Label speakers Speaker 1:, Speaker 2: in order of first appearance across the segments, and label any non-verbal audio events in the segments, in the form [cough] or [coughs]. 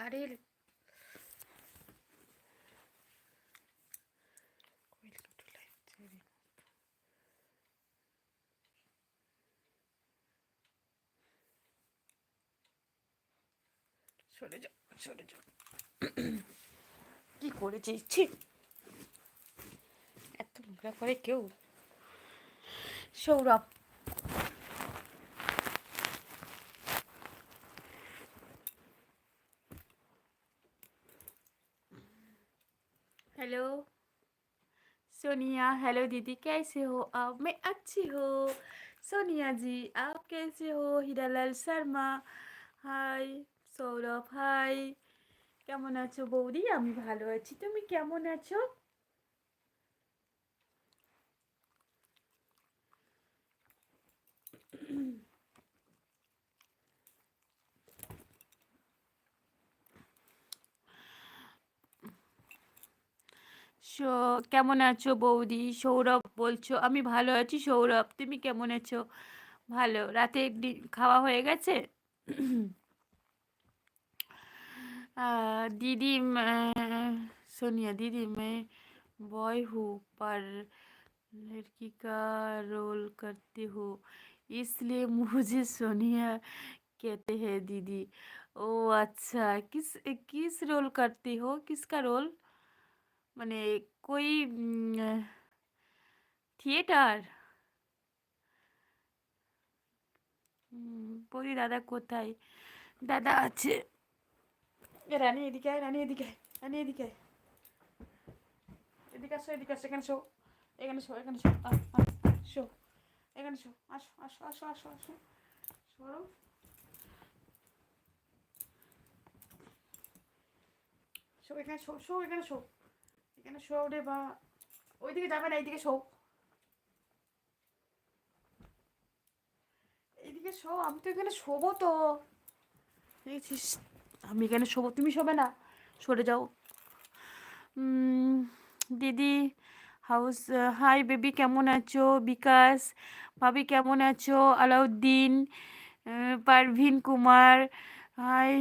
Speaker 1: trading. সরে যাও সরে যাও। কি করেছে ইচ্ছে এত নোংরা করে কেউ সৌরভ हेलो सोनिया हेलो दीदी कैसे हो आप मैं अच्छी हो सोनिया जी आप कैसे हो হিরালাল শর্মা হাই সৌরভ হাই কেমন আছো বৌদি আমি ভালো আছি তুমি কেমন আছো সো- কেমন আছো বৌদি সৌরভ বলছো আমি ভালো আছি সৌরভ তুমি কেমন আছো ভালো রাতে ডি- খাওয়া হয়ে গেছে আহ, दीदी मैं सोनिया दीदी मैं बॉय हूँ पर लड़की का रोल करती हूँ इसलिए मुझे सोनिया कहते हैं दीदी ओ अच्छा किस किस रोल करती हो किसका रोल মানে কই থিয়েটার? বলি দাদা কোথায়? দাদা আছে। রানী এদিকে আয়, রানী এদিকে রানী এদিকে এদিকে আসো এদিকে আসো, এখানে শো এখানে শো এখানে শো শো, এখানে শো, আসো আসো আসো আসো আসো। সরো শো, এখানে শো শো, এখানে শো। এখানে শো রে বা ওইদিকে যাবে না, এইদিকে শো। এইদিকে শো, আমি তো এখানে শোবো তো। দেখেছিস? আমি এখানে শোবো, তুমি শোবে না। সরে যাও। দিদি হাউস হাই বেবি কেমন আছো? বিকাশ, ভাবি কেমন আছো? আলাউদ্দিন পারভিন কুমার হাই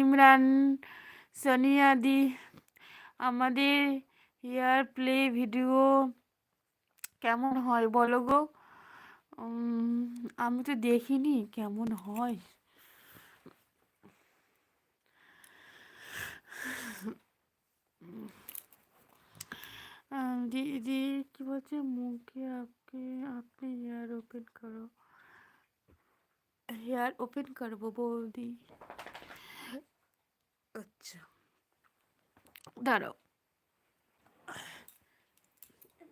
Speaker 1: ইমরান সোনিয়া দি, আমাদের হেয়ার প্লে ভিডিও কেমন হয় বলো গো? আমি তো দেখিনি কেমন হয়। দিদি, কি বলছে? মুখে আপনি আপনি হেয়ার ওপেন করো। হেয়ার ওপেন করব বৌদি। আচ্ছা দাঁড়াও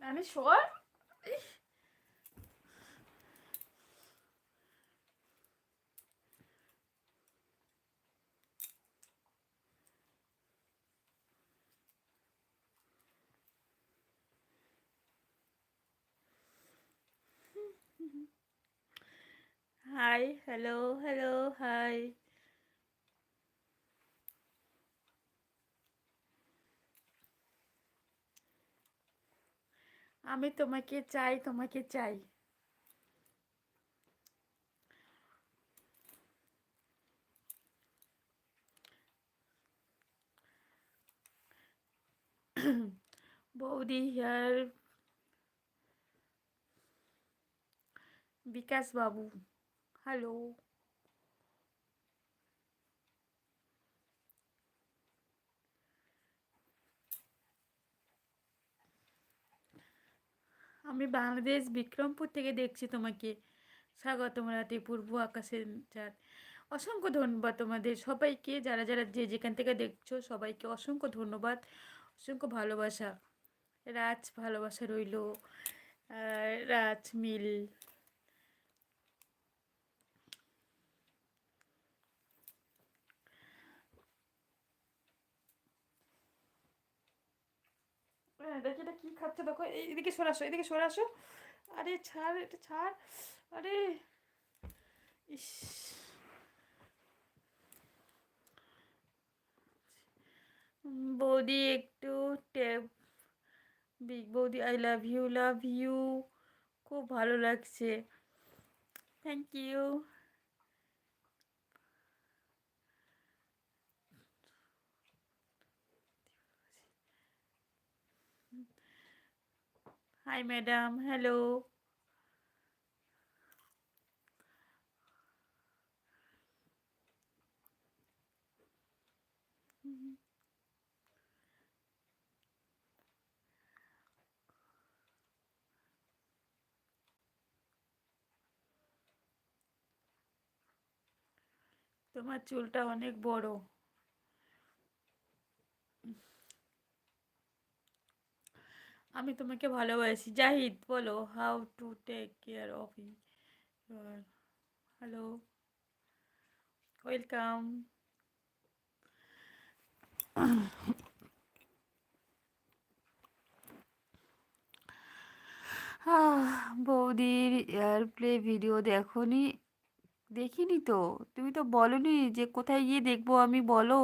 Speaker 1: আমি শোয়ার হাই হ্যালো হ্যালো হাই আমি তোমাকে চাই তোমাকে চাই। বৌদি হেয়ার বিকাশ বাবু। হ্যালো আমি বাংলাদেশ বিক্রমপুর থেকে দেখছি তোমাকে। স্বাগতম রাতে পূর্ব আকাশের চাঁদ। অসংখ্য ধন্যবাদ তোমাদের। সবাইকে, যারা যারা যে যেখান থেকে দেখছ, সবাইকে অসংখ্য ধন্যবাদ। অসংখ্য ভালোবাসা। রাজ ভালোবাসা রইল। রাজ মিল। দেখি, এটা কি খাচ্ছে? দেখো এদিকে সরে আসো, এদিকে সরে আসো। আরে, ছাড়, এটা ছাড়। আরে, ইস। বৌদি, একটু ট্যাব বিগ বৌদি I love you love you খুব ভালো লাগছে। Thank you hi madam hello তোমার চুলটা অনেক বড়। আমি তোমাকে ভালোবাসি। জাহিদ, বলো how to take care of your hello welcome বৌদির এয়ারপ্লে ভিডিও দেখনি? দেখিনি তো? তুমি তো বলনি যে কোথায় গিয়ে দেখব আমি, বলো।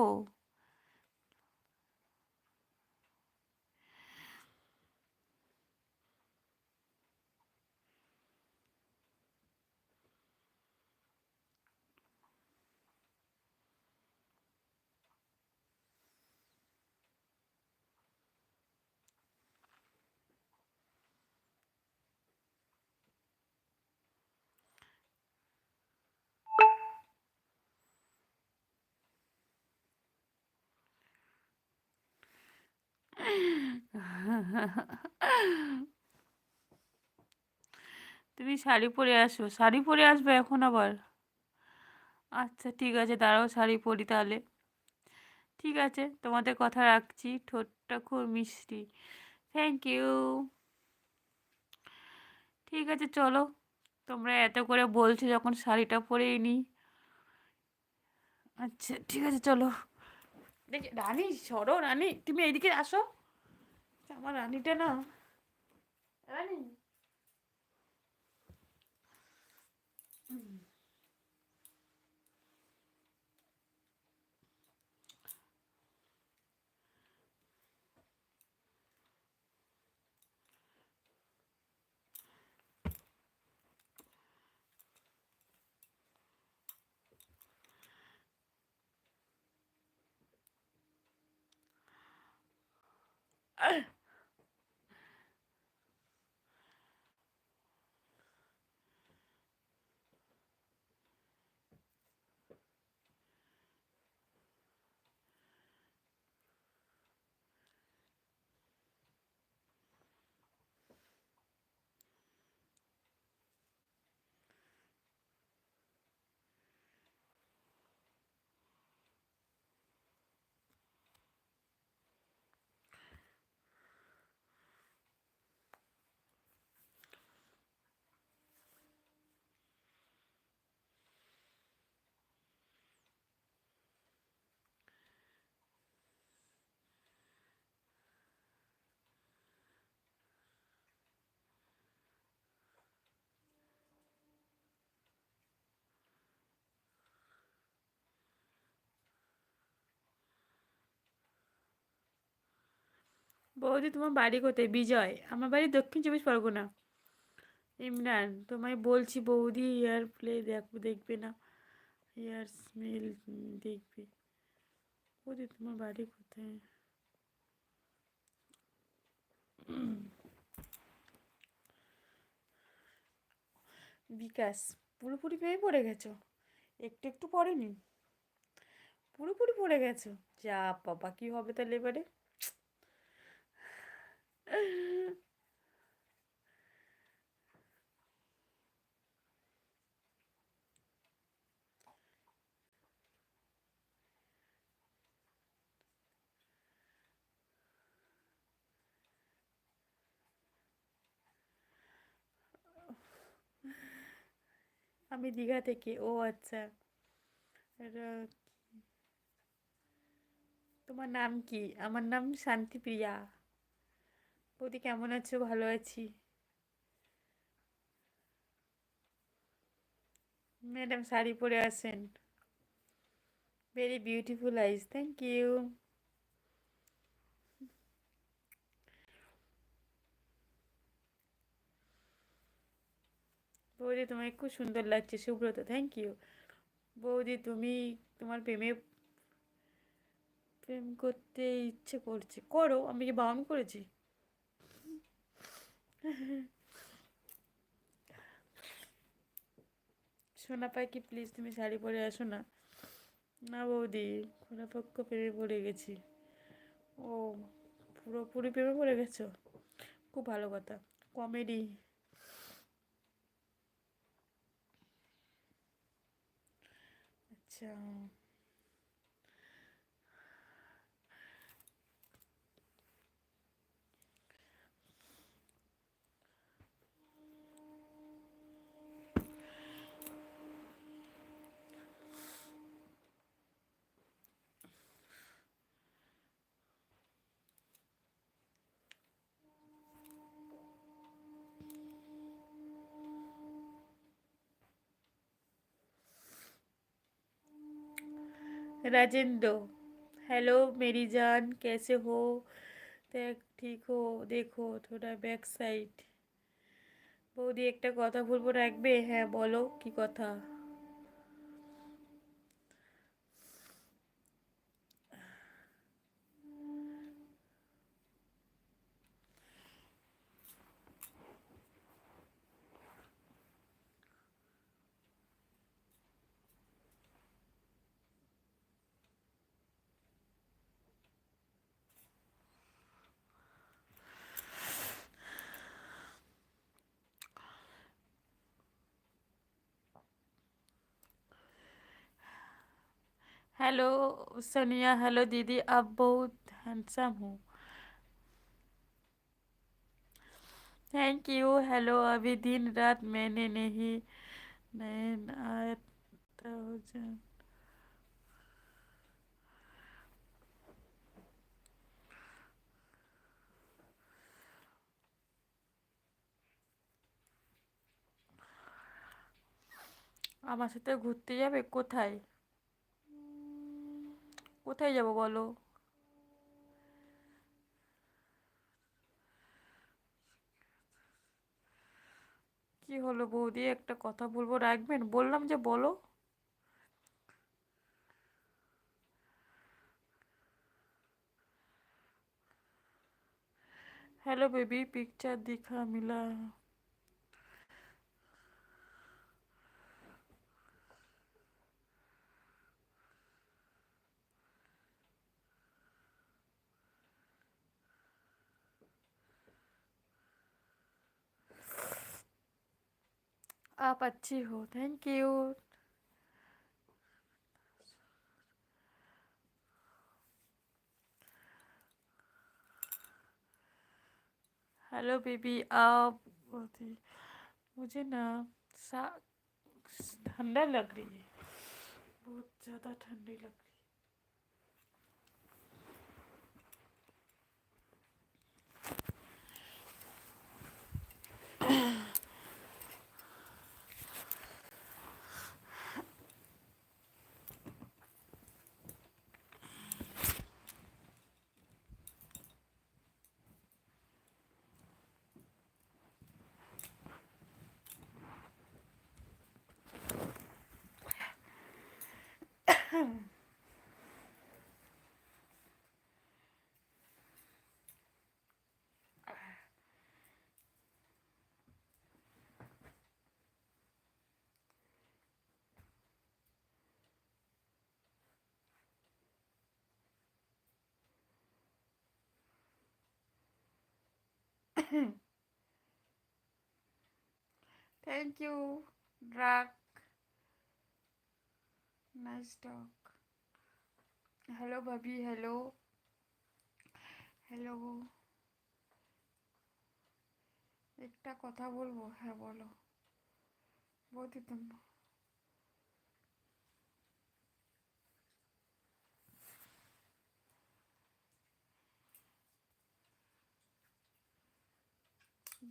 Speaker 1: তুমি শাড়ি পরে আসো শাড়ি পরে আসবে এখন আবার? আচ্ছা ঠিক আছে, দাঁড়াও শাড়ি পরি তাহলে। ঠিক আছে, তোমাদের কথা রাখছি, ঠোঁটটা খুব মিষ্টি। থ্যাংক ইউ ঠিক আছে, চলো। তোমরা এত করে বলছো যখন শাড়িটা পরেই নিই আচ্ছা ঠিক আছে, চলো। দেখি, রানী, সরো, রানী, তুমি এইদিকে আসো। আমার রানীটা না রানী? বৌদি তোমার বাড়ি কোথায়? বিজয়। আমার বাড়ি দক্ষিণ চব্বিশ পরগনা। ইমরান, তোমায় বলছি বৌদি এয়ার প্লে দেখো দেখবে না। ইয়ার স্মেল দেখবে। বৌদি, তোমার বাড়ি কোথায়? বিকাশ, পুরোপুরি পেয়ে পড়ে গেছো? একটু একটু পড়েনি? পুরোপুরি পড়ে গেছো? যা বাবা, কী হবে তাহলে এবারে? আমি দীঘা থেকে ও আচ্ছা এটা তোমার নাম কি আমার নাম শান্তিপ্রিয়া বৌদি কেমন আছো? ভালো আছি। ম্যাডাম শাড়ি পরে আসেন very beautiful eyes thank you বৌদি, তোমায় খুব সুন্দর লাগছে, সুব্রত থ্যাংক ইউ বৌদি, তুমি তোমার প্রেমে প্রেম করতে ইচ্ছে করছে। করো, আমি কি বারণ করেছি? সোনা পাখি প্লিজ তুমি শাড়ি পরে আসো না। না বৌদি পক্ষ প্রেমে পড়ে গেছি। ও, পুরোপুরি প্রেমে পড়ে গেছো? খুব ভালো কথা কমেডি আচ্ছা। राजेंद्र हेलो मेरी जान कैसे हो ठीक हो देखो थोड़ा बैक साइड বৌদি একটা কথা বলবো রাখবে হ্যাঁ বলো কি কথা हेलो सनिया हेलो दीदी आप बहुत हैंडसम हो थैंक यू हेलो अभी दिन रात मैंने नहीं नैन আমার সাথে ঘুরতে যাবে কোথায় কোথায় যাব বলো? কি হলো বৌদি? একটা কথা বলব, রাখবেন? বললাম যে বলো। হ্যালো বেবি পিকচার দেখা মিলা। आप अच्छी हो। थैंक यू हेलो बेबी आप बोलती, मुझे ना सा ठंडा लग रही है। बहुत ज़्यादा ठंडी लग रही Thank you, Drak. Nice talk. Hello, Bobby. Hello. Hello একটা কথা বলব হ্যাঁ বলো বলতে তুমি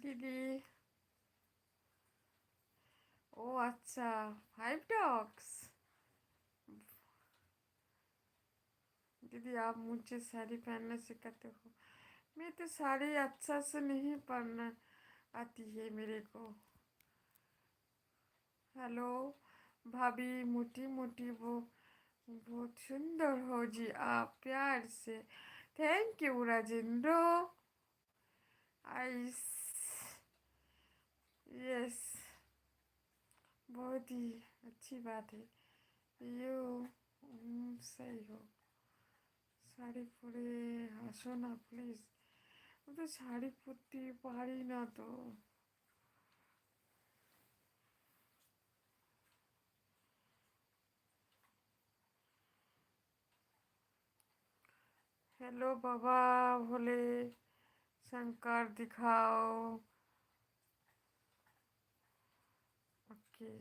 Speaker 1: দিদি ओ अच्छा फाइव डॉग्स दीदी आप मुझे साड़ी पहनना सिखाते हो मैं तो साड़ी अच्छा से नहीं पहनना आती है मेरे को हेलो भाभी मोटी मोटी वो बहुत सुंदर हो जी आप प्यार से thank you Rajendra I yes बहुत ही अच्छी बात है ইউ সেই হো শাড়ি পরে হাসো না প্লিজ আমি তো শাড়ি পরতে পারি না তো हेलो बाबा भोले शंकर दिखाओ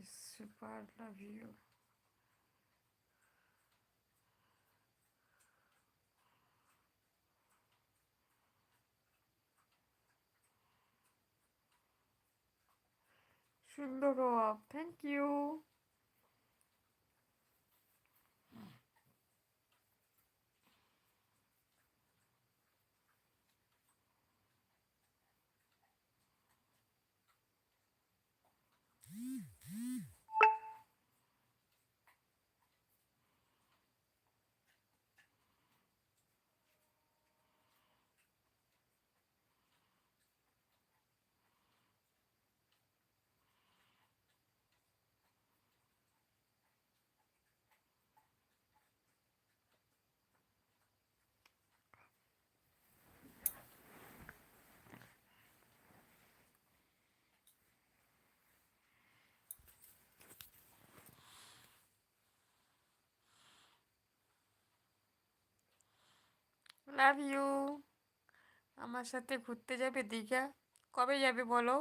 Speaker 1: se par la ville. সুন্দর thank you লাভ ইউ আমার সাথে ঘুরতে যাবে দীঘা? কবে যাবে বলো?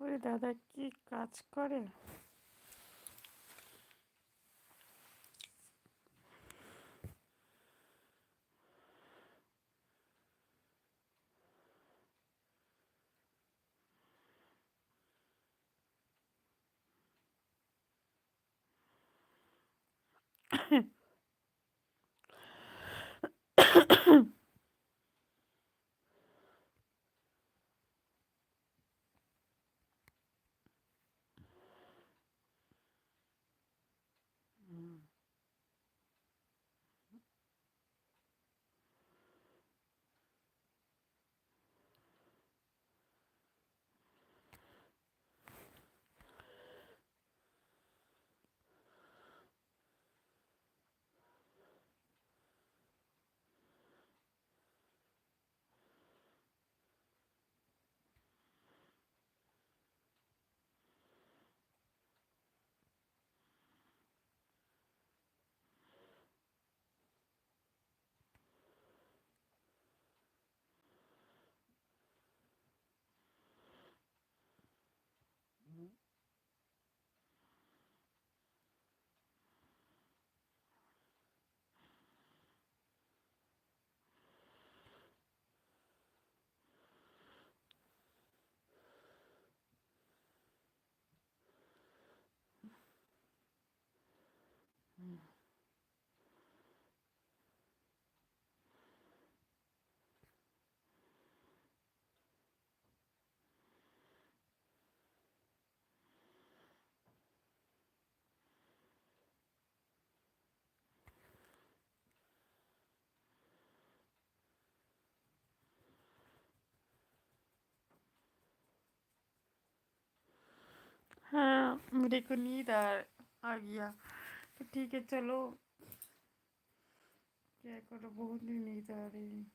Speaker 1: ওই দাদা কি কাজ করে Ahem. [coughs] मेरे को नींद आ आ गया तो ठीक है चलो क्या करो बहुत ही नींद आ रही है